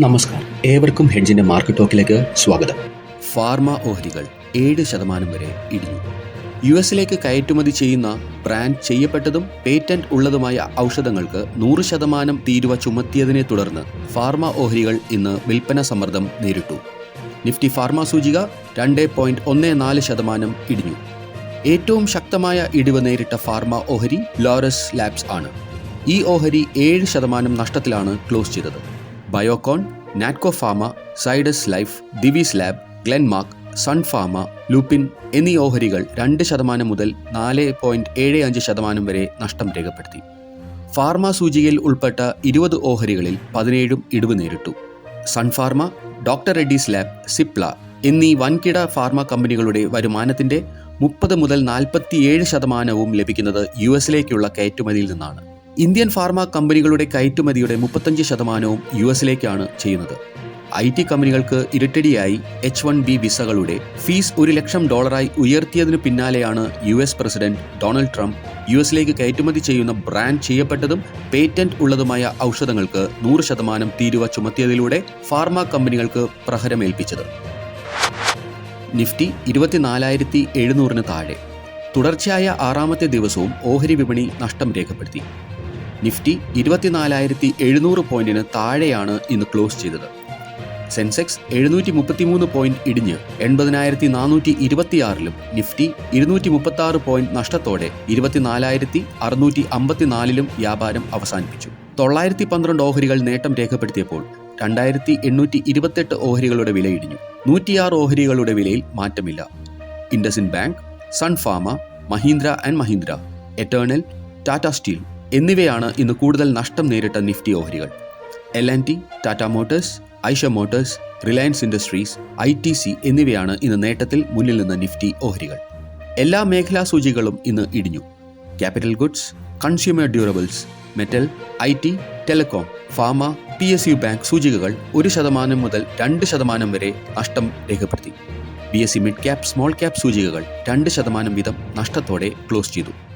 നമസ്കാരം. ഏവർക്കും ഹെഡ്ജിന്റെ മാർക്കറ്റ് ടോക്കിലേക്ക് സ്വാഗതം. ഫാർമ ഓഹരികൾ ഏഴ് ശതമാനം വരെ ഇടിഞ്ഞു. യു എസിലേക്ക് കയറ്റുമതി ചെയ്യുന്ന ബ്രാൻഡ് ചെയ്യപ്പെട്ടതും പേറ്റന്റ് ഉള്ളതുമായ ഔഷധങ്ങൾക്ക് നൂറ് ശതമാനം തീരുവ ചുമത്തിയതിനെ തുടർന്ന് ഫാർമ ഓഹരികൾ ഇന്ന് വിൽപ്പന സമ്മർദ്ദം നേരിട്ടു. നിഫ്റ്റി ഫാർമ സൂചിക രണ്ട് പോയിന്റ് ഒന്ന് നാല് ശതമാനം ഇടിഞ്ഞു. ഏറ്റവും ശക്തമായ ഇടിവ് നേരിട്ട ഫാർമ ഓഹരി ലോറസ് ലാബ്സ് ആണ്. ഈ ഓഹരി ഏഴ് ശതമാനം നഷ്ടത്തിലാണ് ക്ലോസ് ചെയ്തത്. Biocon Natco Pharma Zydus Life Divi's Lab Glenmark Sun Pharma Lupin എന്നീ ഓഹരികൾ രണ്ട് ശതമാനം മുതൽ നാല് പോയിന്റ് ഏഴ് അഞ്ച് ശതമാനം വരെ നഷ്ടം രേഖപ്പെടുത്തി. ഫാർമ സൂചികയിൽ ഉൾപ്പെട്ട ഇരുപത് ഓഹരികളിൽ പതിനേഴും ഇടിവ് നേരിട്ടു. Sun Pharma doctor Reddy's Lab Cipla എന്നീ വൻകിട ഫാർമ കമ്പനികളുടെ വരുമാനത്തിന്റെ മുപ്പത് മുതൽ നാൽപ്പത്തിയേഴ് ശതമാനവും ലഭിക്കുന്നത് യു എസിലേക്കുള്ള കയറ്റുമതിയിൽ നിന്നാണ്. ഇന്ത്യൻ ഫാർമ കമ്പനികളുടെ കയറ്റുമതിയുടെ മുപ്പത്തഞ്ച് ശതമാനവും യു എസിലേക്കാണ് ചെയ്യുന്നത്. ഐ ടി കമ്പനികൾക്ക് ഇരട്ടടിയായി എച്ച് വൺ ബി വിസകളുടെ ഫീസ് ഒരു ലക്ഷം ഡോളറായി ഉയർത്തിയതിനു പിന്നാലെയാണ് U S president Donald Trump U എസിലേക്ക് കയറ്റുമതി ചെയ്യുന്ന ബ്രാൻഡ് ചെയ്യപ്പെട്ടതും പേറ്റന്റ് ഉള്ളതുമായ ഔഷധങ്ങൾക്ക് നൂറ് ശതമാനം തീരുവ ചുമത്തിയതിലൂടെ ഫാർമ കമ്പനികൾക്ക് പ്രഹരമേൽപ്പിച്ചത്. നിഫ്റ്റി ഇരുപത്തിനാലായിരത്തി എഴുന്നൂറിന് താഴെ. തുടർച്ചയായ ആറാമത്തെ ദിവസവും ഓഹരി വിപണി നഷ്ടം രേഖപ്പെടുത്തി. നിഫ്റ്റി ഇരുപത്തിനാലായിരത്തി എഴുന്നൂറ് പോയിന്റിന് താഴെയാണ് ഇന്ന് ക്ലോസ് ചെയ്തത്. സെൻസെക്സ് എഴുന്നൂറ്റി മുപ്പത്തിമൂന്ന് പോയിന്റ് ഇടിഞ്ഞ് എൺപതിനായിരത്തി നാനൂറ്റി ഇരുപത്തിയാറിലും നിഫ്റ്റി ഇരുന്നൂറ്റി മുപ്പത്തി ആറ് പോയിന്റ് നഷ്ടത്തോടെ ഇരുപത്തിനാലായിരത്തി അറുന്നൂറ്റി അമ്പത്തിനാലിലും വ്യാപാരം അവസാനിപ്പിച്ചു. തൊള്ളായിരത്തി പന്ത്രണ്ട് ഓഹരികൾ നേട്ടം രേഖപ്പെടുത്തിയപ്പോൾ രണ്ടായിരത്തി എണ്ണൂറ്റി ഇരുപത്തെട്ട് ഓഹരികളുടെ വില ഇടിഞ്ഞു. നൂറ്റിയാറ് ഓഹരികളുടെ വിലയിൽ മാറ്റമില്ല. IndusInd Bank Sun Pharma Mahindra and Mahindra Eternal Tata Steel എന്നിവയാണ് ഇന്ന് കൂടുതൽ നഷ്ടം നേരിട്ട നിഫ്റ്റി ഓഹരികൾ. L and T Tata Motors Eicher Motors Reliance Industries I T C എന്നിവയാണ് ഇന്ന് നേട്ടത്തിൽ മുന്നിൽ നിന്ന് നിഫ്റ്റി ഓഹരികൾ. എല്ലാ മേഖലാ സൂചികളും ഇന്ന് ഇടിഞ്ഞു. Capital goods consumer durables metal I T telecom pharma P S U bank സൂചികകൾ ഒരു ശതമാനം മുതൽ രണ്ട് ശതമാനം വരെ നഷ്ടം രേഖപ്പെടുത്തി. B S E mid cap small cap സൂചികകൾ രണ്ട് ശതമാനം വീതം നഷ്ടത്തോടെ ക്ലോസ് ചെയ്തു.